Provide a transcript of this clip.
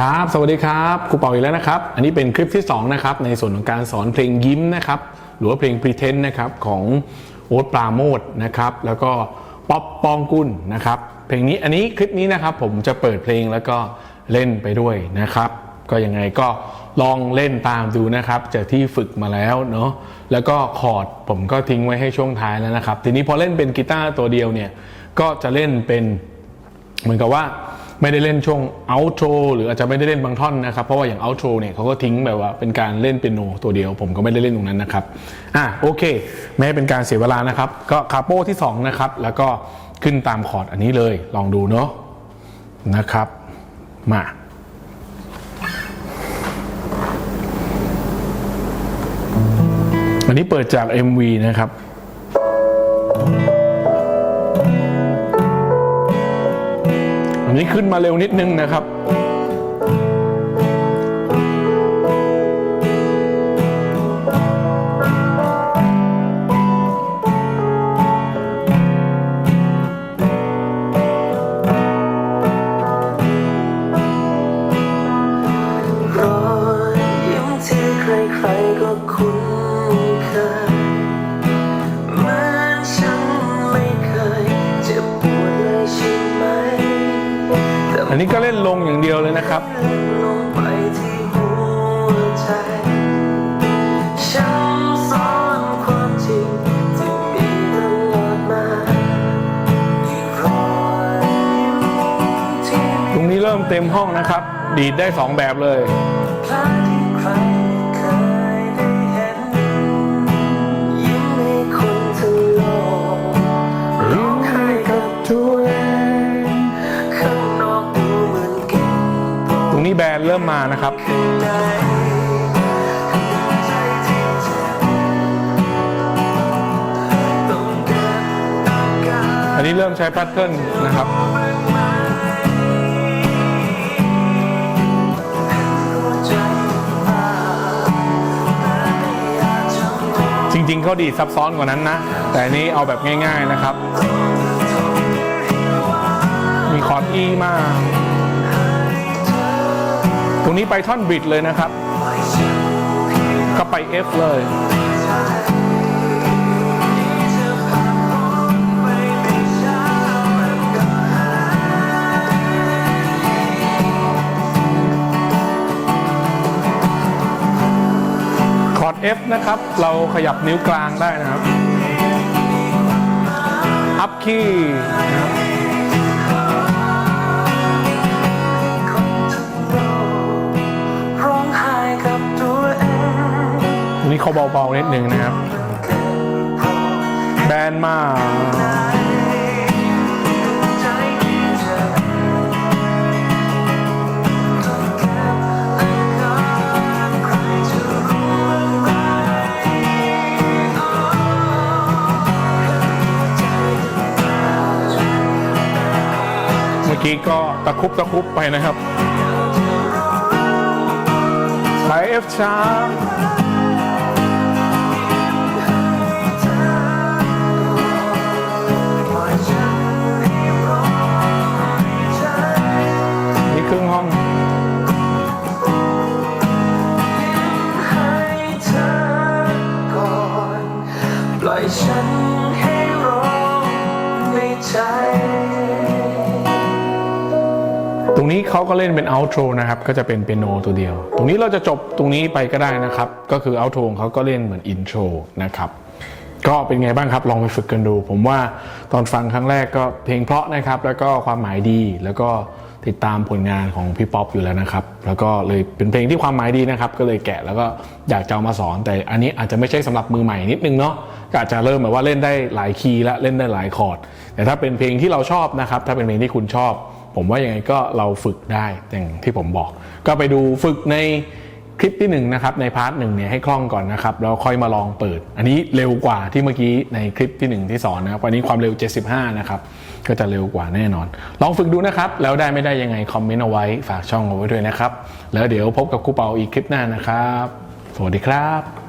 ครับ สวัสดีครับครูเปาอีกแล้วนะครับ อันนี้เป็นคลิปที่ 2 นะครับ ในส่วนของการสอนเพลงยิ้มนะครับ หรือว่าเพลง Pretend นะครับ ของโอ๊ตปราโมทนะครับ แล้วก็ป๊อปปองกุลนะครับ เพลงนี้ อันนี้คลิปนี้นะครับ ผมจะเปิดเพลงแล้วก็เล่นไปด้วยนะครับ ก็ยังไงก็ลองเล่นตามดูนะครับ จากที่ฝึกมาแล้วเนาะ แล้วก็คอร์ดผมก็ทิ้งไว้ให้ช่วงท้ายแล้วนะครับ ทีนี้พอเล่นเป็นกีตาร์ตัวเดียวเนี่ย ก็จะเล่นเป็นเหมือนกับว่า ไม่ได้เล่นช่วง outro หรืออาจจะไม่ได้เล่นบางท่อนนะครับเพราะว่าอย่าง outro เนี่ยเขาก็ทิ้งแบบว่าเป็นการเล่นเปียโนตัวเดียว ผมก็ไม่ได้เล่นตรงนั้นนะครับอะโอเค ไม่ให้เป็นการเสียเวลานะครับ ก็คาโป้ที่2นะครับแล้วก็ขึ้นตามคอร์ดอันนี้เลยลองดูเนาะนะครับ มาอันนี้เปิดจาก MV นะครับ นี้ขึ้นมาเร็วนิดนึงนะครับ ครับตรงนี้เริ่มเต็มห้องนะครับ ดีดได้สองแบบเลย นี้แบรนด์เริ่มมานะครับอันนี้เริ่มใช้แพทเทิร์นนะครับ จริงๆเขาดีซับซ้อนกว่านั้นนะ แต่อันนี้เอาแบบง่ายๆนะครับ มีคอร์ด E มาต รงนี้ไปท่อนบิดเลยนะครับ ก็ไป F เลย คอร์ด F นะครับ เราขยับนิ้วกลางได้นะครับ อัพคีย์ นี้เขาเบาๆนิดนึงนะครับ แบนมากเมื่อกี้ก็ตะคุบตะคุบไปนะครับ ไป F ช้า อยฉันให้ร้องในใจ ตรงนี้เขาก็เล่นเป็น outro นะครับ ก็จะเป็นเปียโนตัวเดียว ตรงนี้เราจะจบตรงนี้ไปก็ได้นะครับ ก็คือ outro ของเขาก็เล่นเหมือน intro นะครับ ก็เป็นไงบ้างครับ ลองไปฝึกกันดู ผมว่าตอนฟังครั้งแรกก็เพลงเพราะนะครับ แล้วก็ความหมายดี แล้วก็ติดตามผลงานของพี่ป๊อปอยู่แล้วนะครับ แล้วก็เลยเป็นเพลงที่ความหมายดีนะครับ ก็เลยแกะแล้วก็อยากจะเอามาสอน แต่อันนี้อาจจะไม่ใช่สำหรับมือใหม่นิดนึงเนาะ ก็อาจจะเริ่มแบบว่าเล่นได้หลายคีย์และเล่นได้หลายคอร์ด แต่ถ้าเป็นเพลงที่เราชอบนะครับ ถ้าเป็นเพลงที่คุณชอบ ผมว่ายังไงก็เราฝึกได้อย่างที่ผมบอก ก็ไปดูฝึกในคลิปที่หนึ่งนะครับในพาร์ทหนึ่งเนี่ยให้คล่องก่อนนะครับแล้วค่อยมาลองเปิด อันนี้เร็วกว่าที่เมื่อกี้ในคลิปที่หนึ่งที่สอนนะครับวันนี้ความเร็ว 75 นะครับ ก็จะเร็วกว่าแน่นอน ลองฝึกดูนะครับ แล้วได้ไม่ได้ยังไงคอมเมนต์เอาไว้ฝากช่องเอาไว้ด้วยนะครับ แล้วเดี๋ยวพบกับครูเปาอีกคลิปหน้านะครับ สวัสดีครับ